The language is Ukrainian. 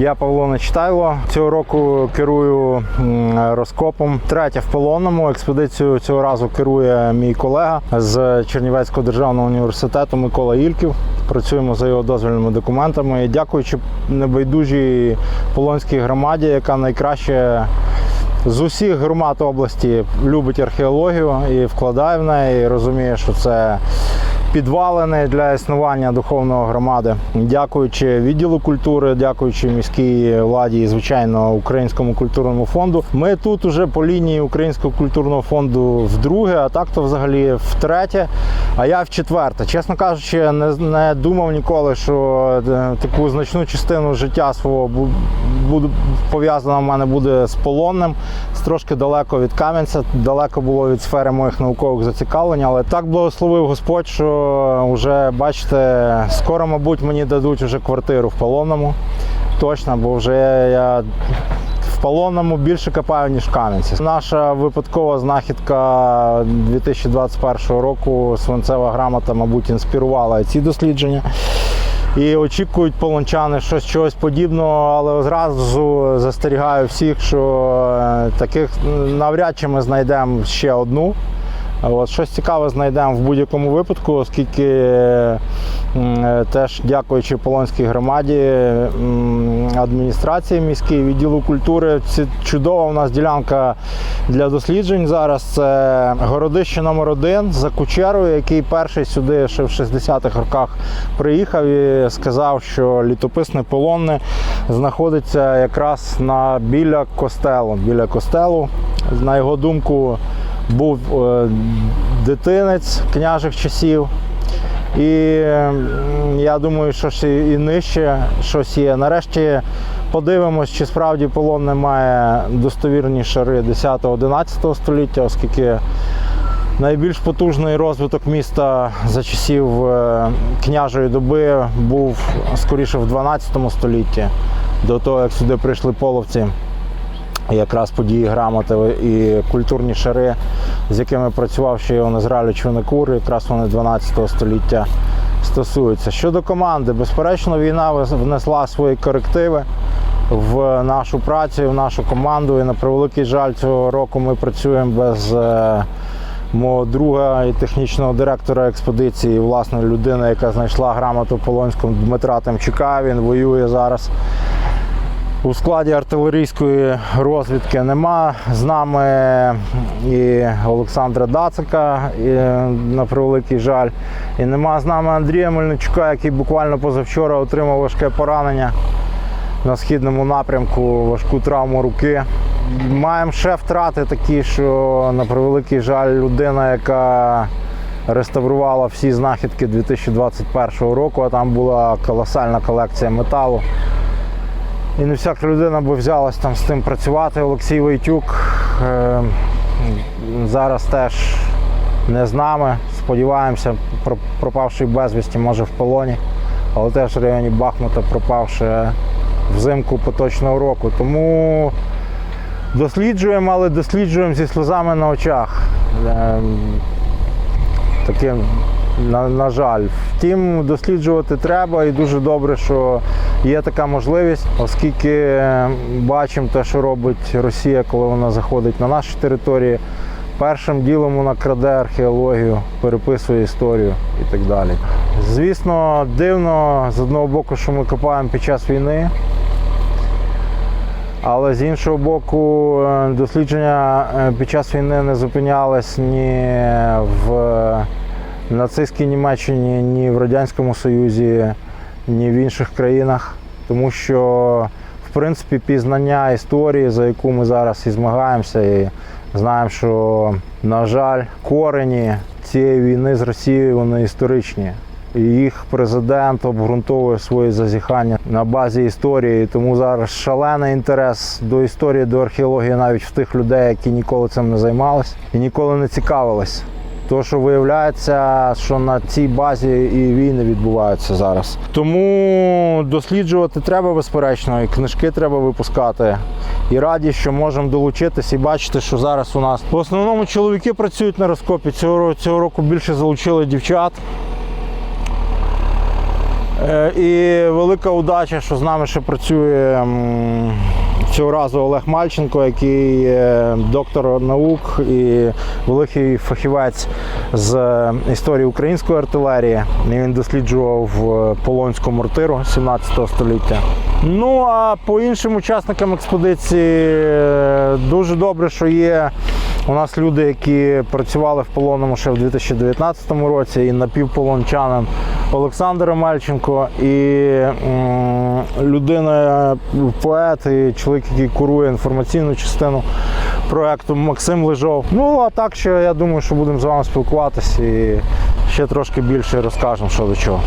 Я Павло Нечитайло. Цього року керую розкопом. Третє в полонному. Експедицію цього разу керує мій колега з Чернівецького державного університету Микола Ільків. Працюємо за його дозвільними документами. І дякуючи небайдужій полонській громаді, яка найкраще з усіх громад області любить археологію і вкладає в неї, і розуміє, що це підвалини для існування духовної громади. Дякуючи відділу культури, дякуючи міській владі і звичайно українському культурному фонду. Ми тут уже по лінії українського культурного фонду вдруге, а так то взагалі втретє. А я в четверте. Чесно кажучи, не, не думав ніколи, що е, таку значну частину життя свого буду пов'язана в мене буде з полонним, трошки далеко від Кам'янця, далеко було від сфери моїх наукових зацікавлень, але так благословив Господь, що вже бачите, скоро, мабуть, мені дадуть вже квартиру в полонному. Точно, бо вже я в полонному більше копаю, ніж в Кам'янці. Наша випадкова знахідка 2021 року свинцева грамота, мабуть, інспірувала ці дослідження. І очікують полончани щось чогось подібного, але одразу застерігаю всіх, що е, таких навряд чи ми знайдемо ще одну. От, щось цікаве знайдемо в будь-якому випадку, оскільки е, теж дякуючи Полонській громаді, адміністрації міській, відділу культури, це чудова у нас ділянка для досліджень зараз. Це городище номер один за Кучерою, який перший сюди ще в 60-х роках приїхав і сказав, що літописне полонне знаходиться якраз на біля костелу. Біля костелу, на його думку, був е, дитинець княжих часів. І я думаю, що ще і нижче щось є. Нарешті подивимось, чи справді полон не має достовірні шари 10-11 століття, оскільки найбільш потужний розвиток міста за часів е, княжої доби був скоріше в 12 столітті, до того як сюди прийшли половці. І Якраз події грамоти і культурні шари, з якими працював ще Іон Ізраїльович Винокур, якраз вони 12 століття стосуються. Щодо команди, безперечно, війна внесла свої корективи в нашу працю, в нашу команду. І на превеликий жаль, цього року ми працюємо без е, мого друга і технічного директора експедиції, власне, людина, яка знайшла грамоту Полонському Дмитра Тимчука. Він воює зараз у складі артилерійської розвідки нема. З нами і Олександра Дацика, і, на превеликий жаль. І нема з нами Андрія Мельничука, який буквально позавчора отримав важке поранення на східному напрямку, важку травму руки. Маємо ще втрати такі, що на превеликий жаль, людина, яка реставрувала всі знахідки 2021 року, а там була колосальна колекція металу. І не всяка людина би взялась там з тим працювати. Олексій Войтюк е, зараз теж не з нами. Сподіваємося, про- пропавший безвісті, може в полоні, але теж в районі Бахмута пропавши взимку поточного року. Тому досліджуємо, але досліджуємо зі сльозами на очах. Е, таким, на, на жаль. Втім, досліджувати треба і дуже добре, що є така можливість, оскільки бачимо те, що робить Росія, коли вона заходить на наші території. Першим ділом вона краде археологію, переписує історію і так далі. Звісно, дивно з одного боку, що ми копаємо під час війни. Але з іншого боку, е, дослідження е, під час війни не зупинялись ні в нацистській Німеччині, ні в Радянському Союзі, ні в інших країнах, тому що, в принципі, пізнання історії, за яку ми зараз і змагаємося, і знаємо, що, на жаль, корені цієї війни з Росією вони історичні. І їх президент обґрунтовує свої зазіхання на базі історії. Тому зараз шалений інтерес до історії, до археології навіть в тих людей, які ніколи цим не займалися і ніколи не цікавились. То, що виявляється, що на цій базі і війни відбуваються зараз. Тому досліджувати треба безперечно, і книжки треба випускати. І раді, що можемо долучитись і бачити, що зараз у нас в основному чоловіки працюють на розкопі. Цього, цього року більше залучили дівчат. Е, І велика удача, що з нами ще працює цього разу Олег Мальченко, який е, доктор наук і великий фахівець з е, історії української артилерії. Він досліджував е, полонську мортиру 17 століття. Ну а по іншим учасникам експедиції дуже добре, що є у нас люди, які працювали в полонному ще в 2019 році, і напівполончанин Олександр Мельченко, і людина, поет, і чоловік, який курує інформаційну частину проекту Максим Лежов. Ну а так що я думаю, що будемо з вами спілкуватися і ще трошки більше розкажемо, що до чого.